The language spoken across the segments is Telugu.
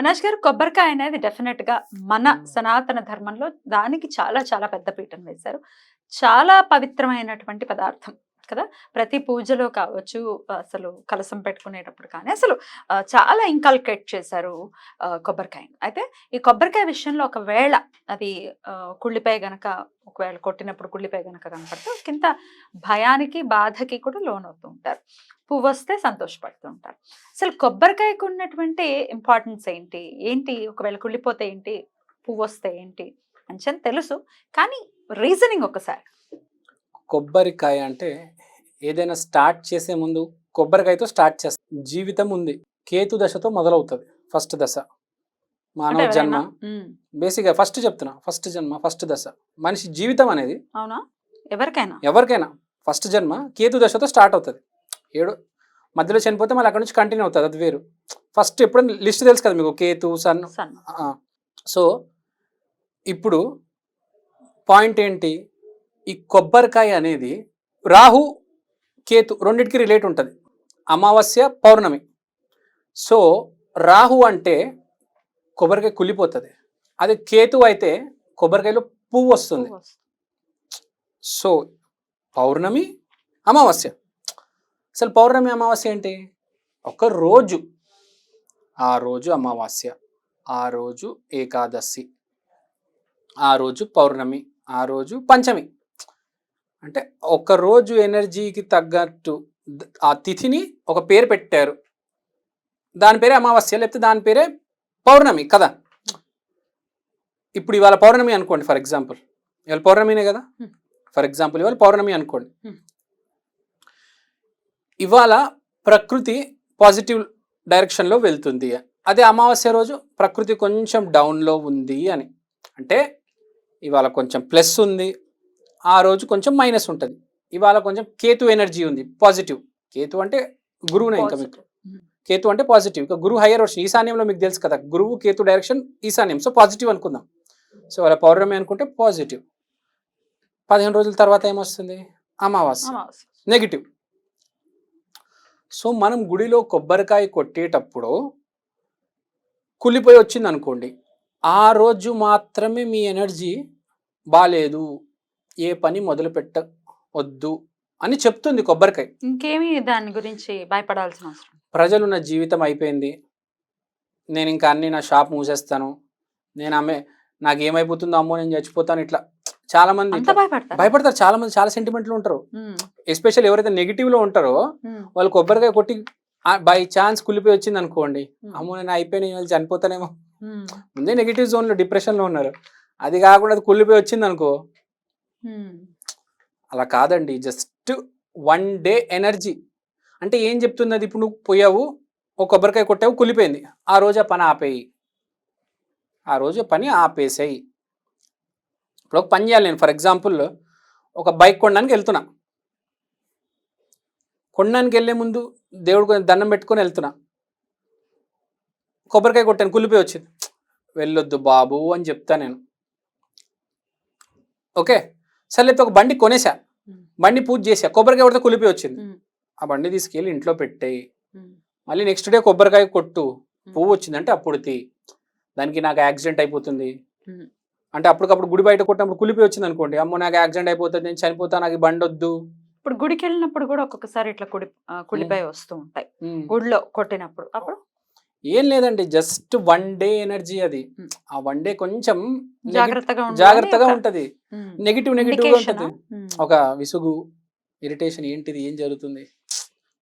మనోజ్ గారు కొబ్బరికాయ అనేది డెఫినెట్గా మన. సనాతన ధర్మంలో దానికి చాలా చాలా పెద్ద పీఠం వేశారు. చాలా పవిత్రమైనటువంటి పదార్థం కదా? ప్రతి పూజలో కావచ్చు అసలు కలసం పెట్టుకునేటప్పుడు కానీ అసలు చాలా ఇంకల్కేట్ చేశారు కొబ్బరికాయని. అయితే ఈ కొబ్బరికాయ విషయంలో ఒకవేళ అది కుళ్ళిపోయి గనక ఒకవేళ కొట్టినప్పుడు కుళ్ళిపోయి గనక కనపడితే కింద భయానికి బాధకి కూడా లోనవుతూ ఉంటారు. పువ్వు వస్తే సంతోషపడుతూ ఉంటారు అసలు కొబ్బరికాయకు ఉన్నటువంటి ఇంపార్టెన్స్ ఏంటి? ఏంటి? ఒకవేళ కుళ్ళిపోతే ఏంటి? పువ్వు వస్తే ఏంటి? అని తెలుసు. కానీ రీజనింగ్ ఒకసారి. కొబ్బరికాయ అంటే ఏదైనా స్టార్ట్ చేసే ముందు కొబ్బరికాయతో స్టార్ట్ చేస్తాం. జీవితం ఉంది. కేతు దశతో మొదలవుతుంది ఫస్ట్ దశ. మానవ జన్మ. బేసిక్గా ఫస్ట్ చెప్తున్నా. ఫస్ట్ జన్మ ఫస్ట్ దశ. మనిషి జీవితం అనేది అవునా? ఎవరికైనా? ఎవరికైనా. ఫస్ట్ జన్మ కేతు దశతో స్టార్ట్ అవుతుంది. ఏడు మధ్యలో చనిపోతే మళ్ళీ అక్కడ నుంచి కంటిన్యూ అవుతుంది అది వేరు. ఫస్ట్ ఎప్పుడు లిస్ట్ తెలుసు కదా మీకు కేతు సన్. సో ఇప్పుడు పాయింట్ ఏంటి? ఈ కొబ్బరికాయ అనేది రాహు కేతు రెండింటికి రిలేట్ ఉంటుంది. అమావాస్య పౌర్ణమి. సో రాహు అంటే కొబ్బరికాయ కుళ్ళిపోతుంది. అదే కేతు అయితే కొబ్బరికాయలో పువ్వు వస్తుంది. సో పౌర్ణమి అమావాస్య. అసలు పౌర్ణమి అమావాస్య ఏంటి? ఒక రోజు. ఆ రోజు అమావాస్య. ఆ రోజు ఏకాదశి. ఆ రోజు పౌర్ణమి. ఆ రోజు పంచమి. అంటే ఒక రోజు ఎనర్జీకి తగ్గట్టు ఆ తిథిని ఒక పేరు పెట్టారు. దాని పేరే అమావాస్య లేకపోతే దాని పేరే పౌర్ణమి కదా. ఇప్పుడు ఇవాళ పౌర్ణమి అనుకోండి ఫర్ ఎగ్జాంపుల్. ఇవాళ పౌర్ణమినే కదా. ఫర్ ఎగ్జాంపుల్ ఇవాళ పౌర్ణమి అనుకోండి. ఇవాళ ప్రకృతి పాజిటివ్ డైరెక్షన్లో వెళ్తుంది. అదే అమావాస్య రోజు ప్రకృతి కొంచెం డౌన్లో ఉంది అని. అంటే ఇవాళ కొంచెం ప్లస్ ఉంది. ఆ రోజు కొంచెం మైనస్ ఉంటుంది. ఇవాళ కొంచెం కేతు ఎనర్జీ ఉంది. పాజిటివ్. కేతు అంటే గురువునే ఇంకా మీకు. కేతు అంటే పాజిటివ్. ఇక గురువు హయ్యర్ వర్షన్ ఈశాన్యంలో మీకు తెలుసు కదా. గురువు కేతు డైరెక్షన్ ఈశాన్యం. సో పాజిటివ్ అనుకుందాం. సో వాళ్ళ పౌర్ణమి అనుకుంటే పాజిటివ్. పదిహేను రోజుల తర్వాత ఏమొస్తుంది? అమావాస్య. నెగిటివ్. సో మనం గుడిలో కొబ్బరికాయ కొట్టేటప్పుడు కుళ్ళిపోయి వచ్చింది అనుకోండి ఆ రోజు మాత్రమే మీ ఎనర్జీ బాగాలేదు ఏ పని మొదలు పెట్టవద్దు అని చెప్తుంది కొబ్బరికాయ. ఇంకేమీ దాని గురించి భయపడాల్సిన అవసరం? ప్రజలు నా జీవితం అయిపోయింది. నేను ఇంకా అన్ని నా షాప్ మూసేస్తాను. నేను ఆమె నాకు ఏమైపోతుందో అమ్మో నేను చచ్చిపోతాను ఇట్లా. చాలా మంది భయపడతారు. చాలా మంది చాలా సెంటిమెంట్లు ఉంటారు. ఎస్పెషల్ ఎవరైతే నెగిటివ్లో ఉంటారో వాళ్ళు కొబ్బరికాయ కొట్టి బై ఛాన్స్ కులిపోయి వచ్చింది అనుకోండి అమ్మో నేను అయిపోయిన వాళ్ళు చనిపోతానేమో. ముందే నెగిటివ్ జోన్లో డిప్రెషన్లో ఉన్నారు. అది కాకుండా అది కుళ్ళిపోయి వచ్చింది అనుకో అలా కాదండి. Just one day energy. అంటే ఏం చెప్తుంది అది ఇప్పుడు నువ్వు పోయావు ఒక కొబ్బరికాయ కొట్టావు కుళ్ళిపోయింది ఆ రోజు ఆ పని ఆపేయి. ఆ రోజు పని ఆపేసేయి. ఇప్పుడు ఒక పని చేయాలి నేను. ఫర్ ఎగ్జాంపుల్ ఒక బైక్ కొనడానికి వెళ్తున్నా. కొనడానికి వెళ్ళే ముందు దేవుడు కొంచెం దండం పెట్టుకొని వెళ్తున్నా. కొబ్బరికాయ కొట్టాను కుళ్ళిపోయి వచ్చింది. వెళ్ళొద్దు బాబు అని చెప్తా నేను. ఓకే? సరే ఒక బండి కొనేసా. బండి పూజ చేసా. కొబ్బరికాయ కొడితే కులిపోయి వచ్చింది. ఆ బండి తీసుకెళ్ళి ఇంట్లో పెట్టేయి. మళ్ళీ నెక్స్ట్ డే కొబ్బరికాయ కొట్టు. పువ్వు వచ్చిందంటే అప్పుడు తీ. దానికి నాకు యాక్సిడెంట్ అయిపోతుంది. అంటే అప్పటికప్పుడు గుడి బయట కొట్టినప్పుడు కులిపోయి వచ్చింది అనుకోండి అమ్మో నాకు యాక్సిడెంట్ అయిపోతుంది నేను చనిపోతా నాకు బండి వద్దు. ఇప్పుడు గుడికి వెళ్ళినప్పుడు కూడా ఒక్కొక్కసారి ఇట్లా కుడి కుళ్ళిపోయి వస్తూ ఉంటాయి. గుడిలో కొట్టినప్పుడు. అప్పుడు? ఏం లేదండి జస్ట్ వన్ డే ఎనర్జీ అది. ఆ వన్ డే కొంచెం జాగ్రత్తగా. జాగ్రత్తగా ఉంటది. నెగిటివ్ నెగిటివ్ ఉంటుంది. ఒక విసుగు ఇరిటేషన్ ఏంటిది ఏం జరుగుతుంది?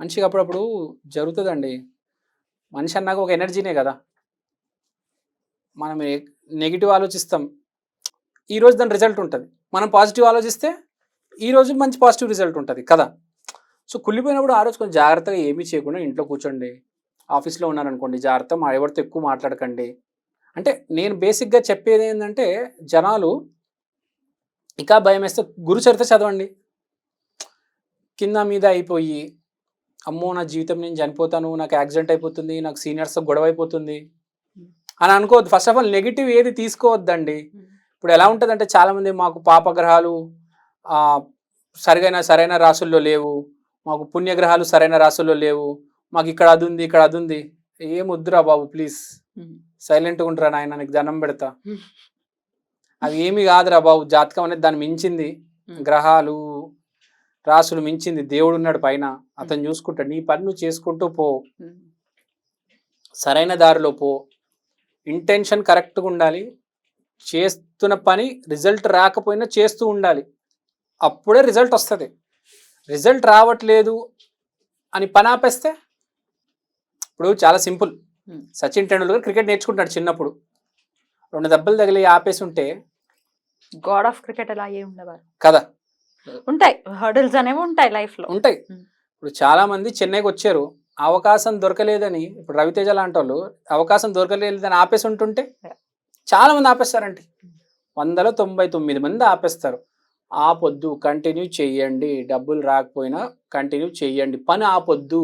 మనిషికి అప్పుడప్పుడు జరుగుతుందండి. మనిషి అన్నాక ఒక ఎనర్జీనే కదా. మనం నెగిటివ్ ఆలోచిస్తాం. ఈ రోజు దాని రిజల్ట్ ఉంటుంది. మనం పాజిటివ్ ఆలోచిస్తే ఈ రోజు మంచి పాజిటివ్ రిజల్ట్ ఉంటుంది కదా. సో కుళ్ళిపోయినప్పుడు ఆ రోజు కొంచెం జాగ్రత్తగా ఏమీ చేయకుండా ఇంట్లో కూర్చోండి. ఆఫీస్లో ఉన్నారనుకోండి జాగ్రత్త మా ఎవరితో ఎక్కువ మాట్లాడకండి. అంటే నేను బేసిక్గా చెప్పేది ఏంటంటే జనాలు ఇంకా భయం వేస్తే గురుచరిత్ర చదవండి. కింద మీద అయిపోయి అమ్మో నా జీవితం నేను చనిపోతాను నాకు యాక్సిడెంట్ అయిపోతుంది నాకు సీనియర్స్ గొడవ అయిపోతుంది అని అనుకోవద్దు. ఫస్ట్ ఆఫ్ ఆల్ నెగిటివ్ ఏది తీసుకోవద్దండి. ఇప్పుడు ఎలా ఉంటుందంటే చాలామంది మాకు పాపగ్రహాలు సరిగైన సరైన రాసుల్లో లేవు. మాకు పుణ్యగ్రహాలు సరైన రాసుల్లో లేవు. మాకు ఇక్కడ అది ఉంది ఇక్కడ అది ఉంది. ఏం వద్దురా బాబు ప్లీజ్ సైలెంట్గా ఉంటారా నాయన నీకు దండం పెడతా. అవి ఏమి కాదురా బాబు జాతకం అనేది దాన్ని మించింది. గ్రహాలు రాసులు మించింది. దేవుడు ఉన్నాడు పైన. అతను చూసుకుంటాడు నీ పని నువ్వు చేసుకుంటూ పో. సరైన దారిలో పో. ఇంటెన్షన్ కరెక్ట్గా ఉండాలి. చేస్తున్న పని రిజల్ట్ రాకపోయినా చేస్తూ ఉండాలి. అప్పుడే రిజల్ట్ వస్తుంది. రిజల్ట్ రావట్లేదు అని పని ఆపేస్తే ఇప్పుడు చాలా సింపుల్. సచిన్ టెండూల్కర్ క్రికెట్ నేర్చుకుంటాడు చిన్నప్పుడు. రెండు దెబ్బలు తగిలి ఆపేసి ఉంటే గాడ్ ఆఫ్ క్రికెట్ అలా ఏ ఉండేవారు కదా. ఉంటాయి. హర్డిల్స్ అనేవి ఉంటాయి లైఫ్లో. ఉంటాయి. ఇప్పుడు చాలా మంది చెన్నైకి వచ్చారు. అవకాశం దొరకలేదని ఇప్పుడు రవితేజ లాంటి వాళ్ళు అవకాశం దొరకలేదని ఆపేసి ఉంటుంటే చాలామంది చాలా మంది ఆపేస్తారండి. వందలో తొంభై తొమ్మిది మంది ఆపేస్తారు. ఆపొద్దు కంటిన్యూ చేయండి డబ్బులు రాకపోయినా కంటిన్యూ చేయండి పని ఆపొద్దు.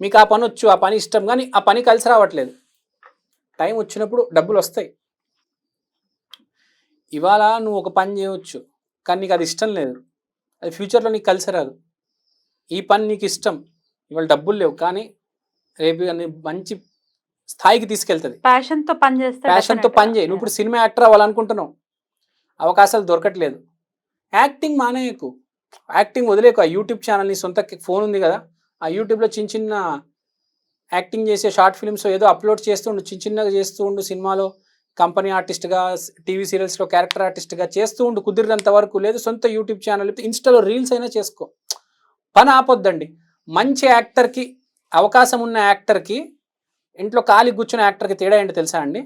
మీకు ఆ పని వచ్చు ఆ పని ఇష్టం కానీ ఆ పని కలిసి రావట్లేదు. టైం వచ్చినప్పుడు డబ్బులు వస్తాయి. ఇవాళ నువ్వు ఒక పని చేయవచ్చు కానీ నీకు అది ఇష్టం లేదు. అది ఫ్యూచర్లో నీకు కలిసి రాదు. ఈ పని నీకు ఇష్టం. ఇవాళ డబ్బులు లేవు కానీ రేపు మంచి స్థాయికి తీసుకెళ్తుంది. ప్యాషన్తో పని చేస్తే ప్యాషన్తో definitely పని చేయి నువ్వు ఇప్పుడు సినిమా యాక్టర్ అవ్వాలనుకుంటున్నావు అవకాశాలు దొరకట్లేదు. యాక్టింగ్ మానేయకు. యాక్టింగ్ వదిలేకు. ఆ యూట్యూబ్ ఛానల్ నీ సొంత ఫోన్ ఉంది కదా. ఆ యూట్యూబ్లో చిన్న చిన్న యాక్టింగ్ చేసే షార్ట్ ఫిల్మ్స్ ఏదో అప్లోడ్ చేస్తూ ఉండు చిన్న చిన్నగా చేస్తూ ఉండు సినిమాలో. కంపెనీ ఆర్టిస్ట్గా టీవీ సీరియల్స్లో క్యారెక్టర్ ఆర్టిస్ట్గా చేస్తూ ఉండు కుదిరినంత వరకు. లేదు సొంత యూట్యూబ్ ఛానల్ ఇన్స్టాలో రీల్స్ అయినా చేసుకో. పని ఆపొద్దండి. మంచి యాక్టర్కి అవకాశం ఉన్న యాక్టర్కి ఇంట్లో ఖాళీ కూర్చున్న యాక్టర్కి తేడా ఏంటో తెలుసా అండి?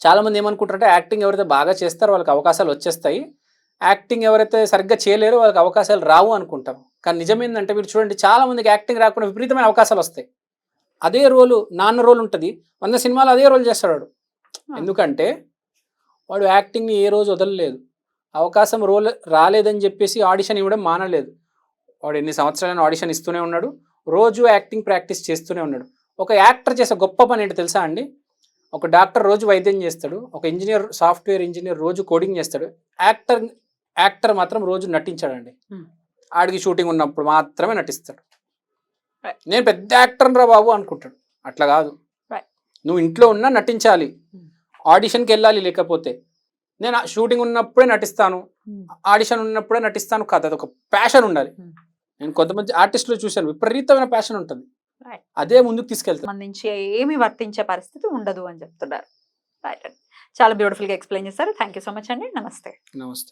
చాలామంది ఏమనుకుంటారంటే యాక్టింగ్ ఎవరైతే బాగా చేస్తారో వాళ్ళకి అవకాశాలు వచ్చేస్తాయి. యాక్టింగ్ ఎవరైతే సరిగ్గా చేయలేరో వాళ్ళకి అవకాశాలు రావు అనుకుంటారు కానీ నిజమేందంటే మీరు చూడండి చాలా మందికి యాక్టింగ్ రాకుండా విపరీతమైన అవకాశాలు వస్తాయి. అదే రోలు నాన్న రోల్ ఉంటుంది. వంద సినిమాలు అదే రోల్ చేస్తాడు వాడు. ఎందుకంటే వాడు యాక్టింగ్ని ఏ రోజు వదలలేదు. అవకాశం రోల్ రాలేదని చెప్పేసి ఆడిషన్ ఇవ్వడం మానలేదు. వాడు ఎన్ని సంవత్సరాలైనా ఆడిషన్ ఇస్తూనే ఉన్నాడు. రోజు యాక్టింగ్ ప్రాక్టీస్ చేస్తూనే ఉన్నాడు. ఒక యాక్టర్ చేసే గొప్ప పని ఏంటి తెలుసా అండి ఒక డాక్టర్ రోజు వైద్యం చేస్తాడు ఒక ఇంజనీర్ సాఫ్ట్వేర్ ఇంజనీర్ రోజు కోడింగ్ చేస్తాడు యాక్టర్ యాక్టర్ మాత్రం రోజు నటించాడండి. ఆడికి షూటింగ్ ఉన్నప్పుడు మాత్రమే నటిస్తాడు. నేను పెద్ద యాక్టర్ రా బాబు అనుకుంటాడు అట్లా కాదు. నువ్వు ఇంట్లో ఉన్నా నటించాలి. ఆడిషన్కి వెళ్ళాలి లేకపోతే నేను షూటింగ్ ఉన్నప్పుడే నటిస్తాను. ఆడిషన్ ఉన్నప్పుడే నటిస్తాను కాదు అదొక ప్యాషన్ ఉండాలి. నేను కొంతమంది ఆర్టిస్టులు చూశాను విపరీతమైన ప్యాషన్ ఉంటుంది. అదే ముందుకు తీసుకెళ్తాను సంబంధించి ఏమి వర్తించే పరిస్థితి ఉండదు అని చెప్తున్నారు. చాలా బ్యూటిఫుల్గా ఎక్స్ప్లెయిన్ చేశారు. థ్యాంక్ యూ సో మచ్ అండి. నమస్తే. నమస్తే.